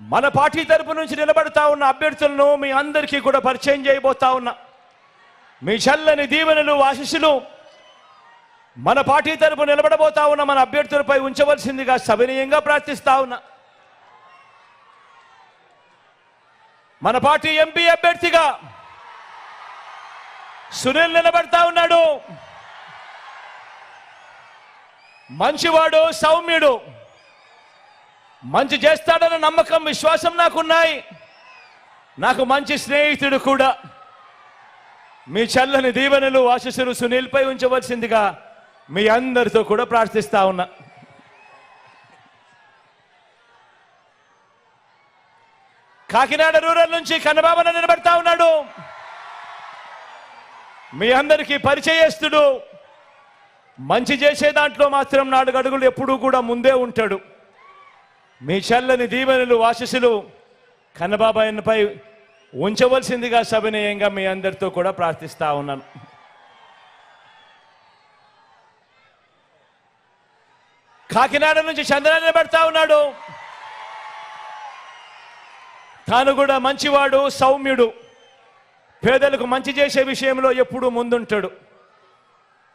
మన పార్టీ తరపు నుంచి నిలబడతా ఉన్న అభ్యర్థులను మీ అందరికీ కూడా పరిచయం చేయబోతా ఉన్నా. మీ చల్లని దీవెనలు ఆశీస్సులు మన పార్టీ తరపు నిలబడబోతా ఉన్న మన అభ్యర్థులపై ఉంచవలసిందిగా సవినీయంగా ప్రార్థిస్తా ఉన్నా. మన పార్టీ ఎంపీ అభ్యర్థిగా సునీల్ నిలబడతా ఉన్నాడు. మంచివాడు సౌమ్యుడు. మంచి చేస్తాడన్న నమ్మకం విశ్వాసం నాకున్నాయి. నాకు మంచి స్నేహితుడు కూడా. మీ చల్లని దీవెనలు ఆశీస్సులు సునీల్పై ఉంచవలసిందిగా మీ అందరితో కూడా ప్రార్థిస్తా ఉన్నా. కాకినాడ రూరల్ నుంచి కన్నబాబన నిలబడతా ఉన్నాడు. మీ అందరికీ పరిచయస్తుడు. మంచి చేసే దాంట్లో మాత్రం నాలుగు అడుగులు ఎప్పుడూ కూడా ముందే ఉంటాడు. మీ చల్లని దీవెనలు వాసిసులు కన్నబాబాయన్పై ఉంచవలసిందిగా సవినయంగా మీ అందరితో కూడా ప్రార్థిస్తా ఉన్నాను. కాకినాడ నుంచి చంద్రాన్ని పెడతా ఉన్నాడు. తాను కూడా మంచివాడు సౌమ్యుడు. పేదలకు మంచి చేసే విషయంలో ఎప్పుడూ ముందుంటాడు.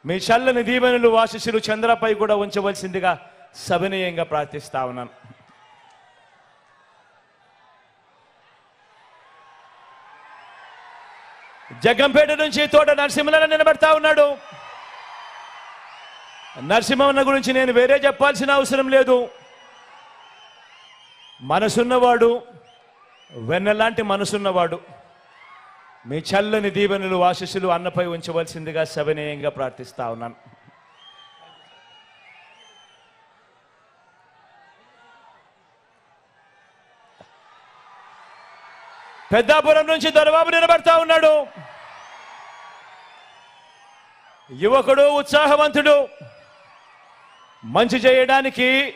మీ చల్లని దీవెనలు వాసిసులు చంద్రపై కూడా ఉంచవలసిందిగా సవినయంగా ప్రార్థిస్తా ఉన్నాను. జగ్గంపేట నుంచి తోట నరసింహన నిలబడతా ఉన్నాడు. నరసింహన్న గురించి నేను వేరే చెప్పాల్సిన అవసరం లేదు. మనసున్నవాడు వెన్నలాంటి మనసున్నవాడు. మీ చల్లని దీవెనలు ఆశీస్సులు అన్నపై ఉంచవలసిందిగా సవినయంగా ప్రార్థిస్తా ఉన్నాను. పెద్దాపురం నుంచి దొరబాబు నిలబడతా ఉన్నాడు. యువకుడు ఉత్సాహవంతుడు. మంచి చేయడానికి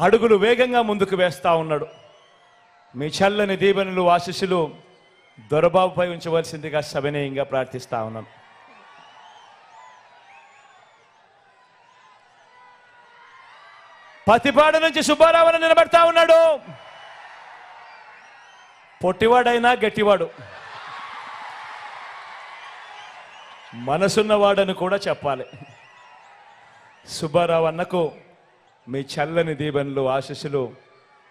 అడుగులు వేగంగా ముందుకు వేస్తా ఉన్నాడు. మీ చల్లని దీవెనలు ఆశీస్సులు దొరబాబుపై ఉంచవలసిందిగా సవినయంగా ప్రార్థిస్తా ఉన్నాను పతిపాడు నుంచి సుబ్బారావును నిలబడతా ఉన్నాడు. పొట్టివాడైనా గట్టివాడు. మనసున్నవాడని కూడా చెప్పాలి. సుబ్బారావు అన్నకు మీ చల్లని దీవెనలు ఆశీస్సులు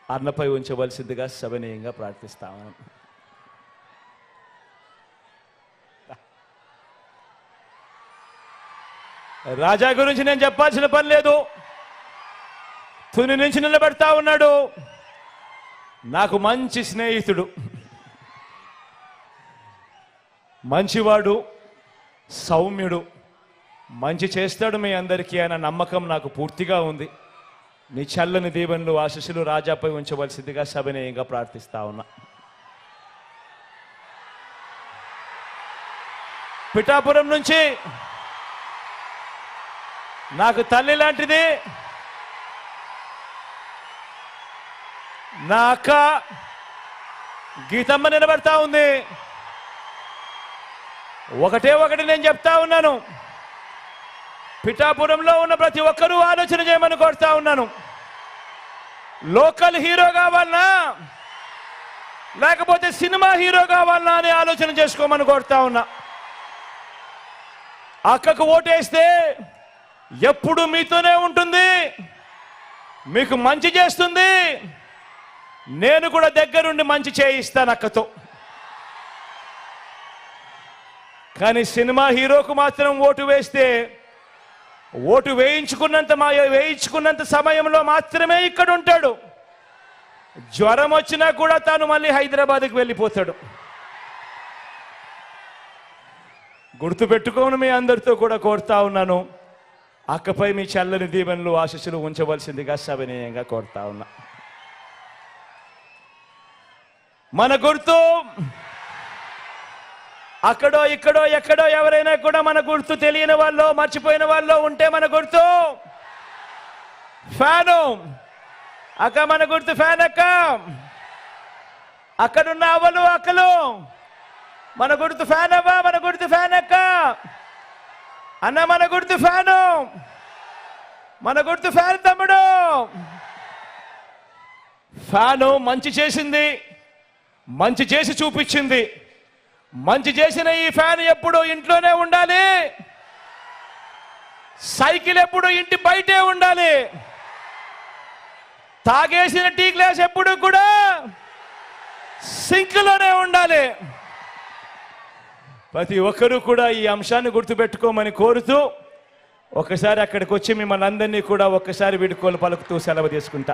అన్నపై ఉంచవలసిందిగా సవినయంగా ప్రార్థిస్తాము రాజా గురించి నేను చెప్పాల్సిన పని లేదు. తుని నుంచి నిలబెడతా ఉన్నాడు. నాకు మంచి స్నేహితుడు. మంచివాడు. సౌమ్యుడు. మంచి చేస్తాడు మీ అందరికీ అన్న నమ్మకం నాకు పూర్తిగా ఉంది. నీ చల్లని దీవెనలు ఆశీస్సులు రాజాపై ఉంచవలసిందిగా సవినయంగా ప్రార్థిస్తా ఉన్నా. పిఠాపురం నుంచి నాకు తల్లి లాంటిది. నా అక్క గీతమ్మ నిలబడతా ఉంది. ఒకటే ఒకటి నేను చెప్తా ఉన్నాను. పిఠాపురంలో ఉన్న ప్రతి ఒక్కరూ ఆలోచన చేయమని కోరుతా ఉన్నాను. లోకల్ హీరో కావాలనా? లేకపోతే సినిమా హీరో కావాలనా అని ఆలోచన చేసుకోమని కోరుతా ఉన్నా. అక్కకు ఓటేస్తే ఎప్పుడు మీతోనే ఉంటుంది. మీకు మంచి చేస్తుంది. నేను కూడా దగ్గరుండి మంచి చేయిస్తాను అక్కతో. కానీ సినిమా హీరోకు మాత్రం ఓటు వేస్తే ఓటు వేయించుకున్నంత మా వేయించుకున్నంత సమయంలో మాత్రమే ఇక్కడ ఉంటాడు జ్వరం వచ్చినా కూడా తాను మళ్ళీ హైదరాబాద్కి వెళ్ళిపోతాడు. గుర్తుపెట్టుకోను మీ అందరితో కూడా కోరుతా ఉన్నాను. అక్కపై మీ చల్లని దీవెనలు ఆశీస్సులు ఉంచవలసిందిగా సవినయంగా కోరుతా ఉన్నా. మన గుర్తు అక్కడో ఇక్కడో ఎక్కడో ఎవరైనా కూడా మన గుర్తు తెలియని వాళ్ళు మర్చిపోయిన వాళ్ళు ఉంటే మన గుర్తు. ఫ్యాను. అక్క మన గుర్తు ఫ్యాన్ అక్క. అక్కడున్న అవ్వలు అక్కలు. మన గుర్తు ఫ్యాన్ అవ్వ మన గుర్తు ఫ్యాన్ అక్క. అన్న మన గుర్తు ఫ్యాను. మన గుర్తు ఫ్యాన్ తమ్ముడు. ఫ్యాను మంచి చేసింది. మంచి చేసి చూపించింది. మంచి చేసిన ఈ ఫ్యాన్ ఎప్పుడు ఇంట్లోనే ఉండాలి. సైకిల్ ఎప్పుడు ఇంటి బయటే ఉండాలి. తాగేసిన టీ గ్లాస్ ఎప్పుడు కూడా సింక్లోనే ఉండాలి. ప్రతి ఒక్కరూ కూడా ఈ అంశాన్ని గుర్తుపెట్టుకోమని కోరుతూ ఒకసారి అక్కడికి వచ్చి మిమ్మల్ని అందరినీ కూడా ఒక్కసారి వీడుకోలు పలుకుతూ సెలవు తీసుకుంటా.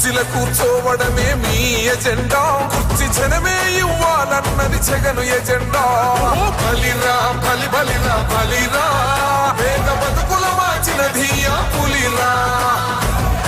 కుర్చీల కూర్చోవడమే మీ ఎజెండా. కుర్చీ జనమే ఇవ్వాలన్నది జగను ఎజెండా. బలిరా బలి బలిరా బలిరా. వేద బతుకుల మార్చినది ధీయా పులిరా.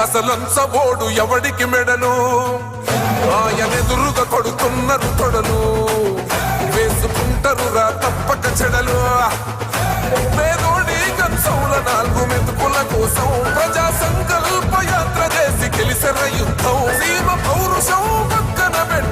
అసలంచబోడు ఎవడికి మెడలు? ఆయనెదురుగా కొడుతున్నారు తొడలు. వేసుకుంటారు రా తప్పక చెడలు. పేదోడి కంచంల నాలుగు మెతుకుల కోసం ప్రజా సంకల్ప యాత్ర చేసి గెలిసిన యుద్ధం. సీమ పౌరుషం పక్కన పెట్టిండుల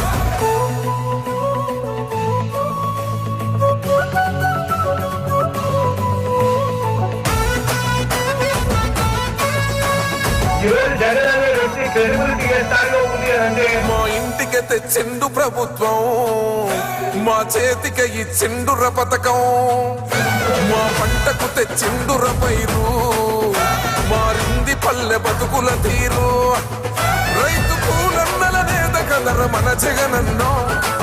జగన్ అనే వ్యక్తి క్రెడిబిలిటీ ఏ స్థాయిలో ఉంది అంటే మా ఇంటికి తెచ్చిండు ప్రభుత్వం మా చేతికి ఇచ్చిండుర పథకం మా పంటకు తెచ్చిండుర పైరు మారింది పల్లె బతుకుల తీరు. రైతు కూలన్నల నేత కదర మన జగనన్నో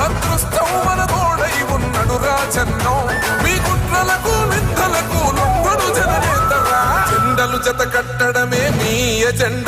అదృష్టం మన తోడై ఉన్నడు రాజన్నో. మీ కుట్రలకు నిందలకు లొంగడు జననేతరా. జెండలు జత కట్టడమే మీ ఎజెండా.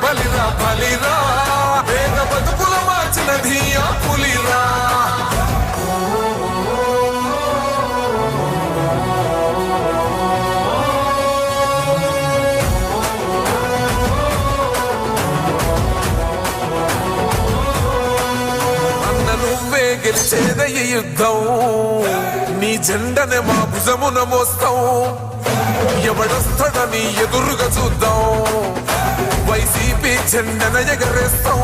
చేద్దాం నీ జెండని మా భుజమున మోస్తాం. ఎవడొస్తాడని ఎదురుగా చూద్దాం. వైసీపీ జెండన ఎగరేస్తాం.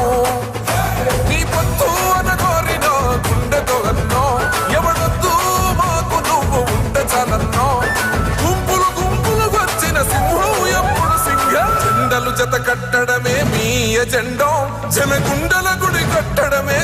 నీ పత్తు అన కోరిన గుండెతో అన్నో. ఎవడొద్దు మాకు నువ్వు ఉండ చాలన్నో. గుంపులు గుంపులు వచ్చిన సింహం ఎప్పుడు సింహ. జెండలు జత కట్టడమే మీ ఎజెండం. జన గుండెల గుడి కట్టడమే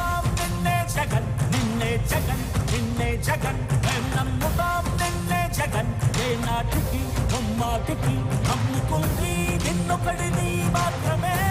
జగన్. మేం నమ్ముతాం నిన్నే జగన్. ఏ నాటికి ముమ్మాటికి నమ్ముకుంది నిన్నొకడిని మాత్రమే.